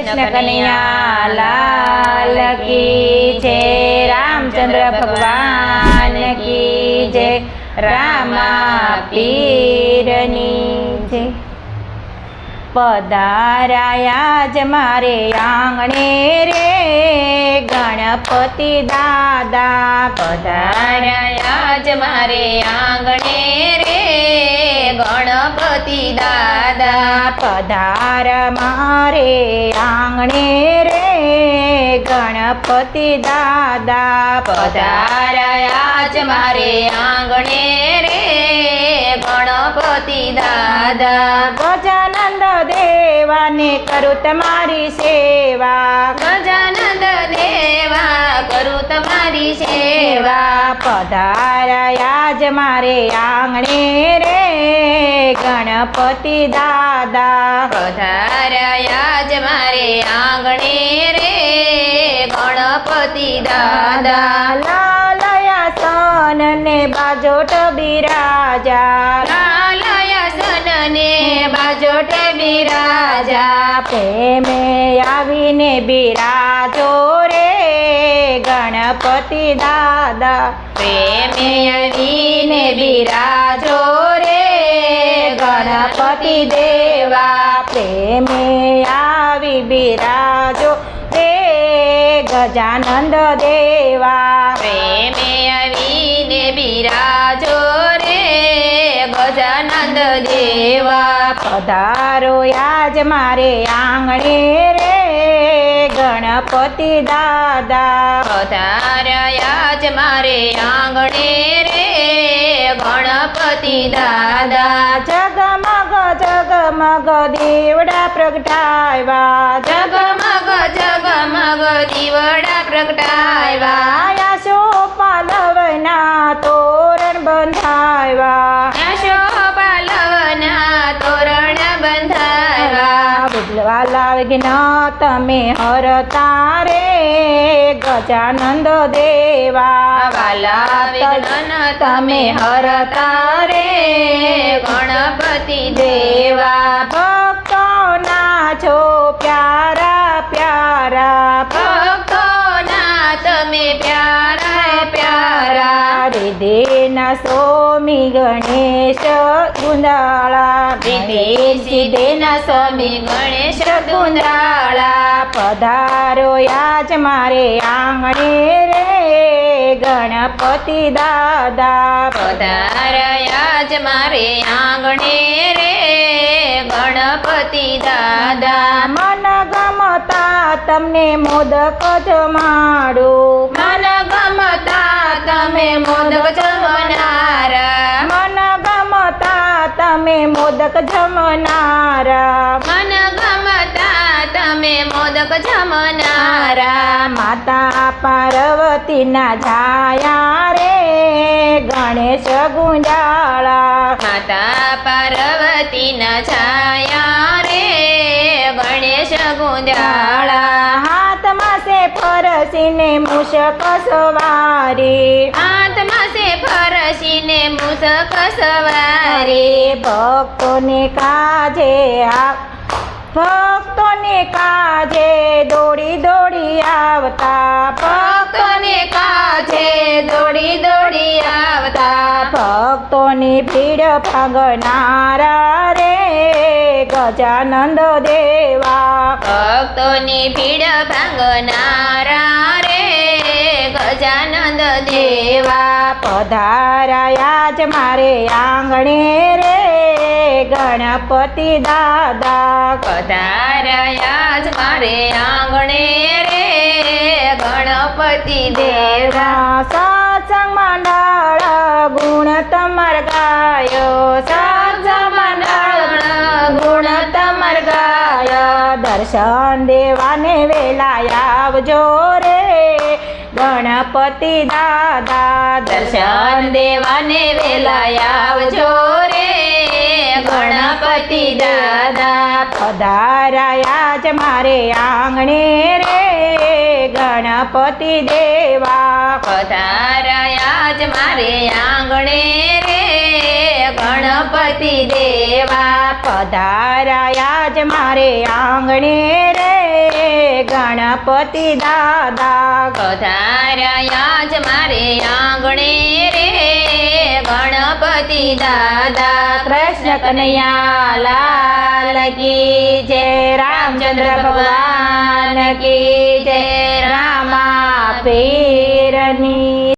કૃષ્ણ કનૈયા, લાલ કી જય, રામચંદ્ર ભગવાન કી જય, રામા પીરની જય. પધારાયા જ મારે આંગણે રે, ગણપતિ દાદા. પધારાયા જ મારે આંગણે રે પધાર મારે આંગણે રે ગણપતિ દાદા પધાર આજ મારે આંગણે રે ગણપતિ દાદા ગજાનંદ દેવાને કરું તમારી સેવા ગજાનંદ દેવા કરું તમારી સેવા પધાર આજ મારે આંગણે રે ગણપતિ દાદા. પધાર્યા જ મારે આંગણે રે ગણપતિ દાદા. લાલયા સન ને બાજોટ બિરાજા. લાલયસન ને બાજોટ બિરાજા. પ્રેમે આવીને બિરાજો રે ગણપતિ દાદા. પ્રેમે આવીને બિરાજો ગણપતિ દેવા પ્રેમે આવી બિરાજો. રે ગજાનંદ દેવા. પ્રેમે આવીને બિરાજો રે ગજાનંદ દેવા. પધારો યાજ મારે આંગણે રે. ગણપતિ દાદા પધાર્યા જ મારે આંગણે રે ગણપતિ દાદા જગમગ જગમગ દેવડા પ્રગટાવ્યા જગમગ જગમગ દીવડા પ્રગટાવ્યા આયા શોપાલવના તોરણ બુડવા તમે હરતા રે ગજાનંદ દેવા. વાલા વિઘ્ન તમે હરતા રે ગણપતિ દેવા. હૃદયના સ્વામી ગણેશ ગુંદાળા. વિદેશી દેના સ્વામી ગણેશ ગુંદાળા. પધારો યાજ મારે આંગણે રે ગણપતિ દાદા. પધાર્યા જ મારે આંગણે રે ગણપતિ દાદા. મન ગમતા તમને મોદક જમાડું મન ગમતા તમે મોદક જમનારા મોદક જમનારા. મન ગમતા તમે મોદક જમનારા. માતા પાર્વતીના છાયા રે ગણેશ ગુંજાળા. માતા પાર્વતીના છાયા રે ગણેશ ગુંજાળા. હાથમાં ફરસીને મુશક સવારી. હાથમાં ફરસીને મુસક સવારી. ભક્તોને કાજે આ ભક્તોને કાજે દોડી દોડી આવતા ભક્તોને કાજે દોડી દોડી આવતા. ભક્તોની ભીડ ભાગનારા રે. ગજાનંદ દેવા ભક્તોની ભીડ ભાંગનારા રે ગજાનંદ દેવા પધારાયા જ મારે આંગણે રે. ગણપતિ દાદા પધારાયા જ મારે આંગણે રે. ગણપતિ દેવા દર્શન દેવાને વેલા આવજો રે. ગણપતિ દાદા દર્શન દેવાને વેલા આવજો રે. ગણપતિ દાદા પધારાયા જ મારે આંગણે રે. ગણપતિ દેવા પધારાયા જ મારે આંગણે રે. ગણપતિ દેવા પધારાયા જ મારે આંગણે રે. ગણપતિ દાદા પધારાયા જ મારે આંગણે રે. ગણપતિ દાદા કૃષ્ણ કનૈયા લાલ કી જય, રામચંદ્ર ભગવાન કી જય, રામા પીરની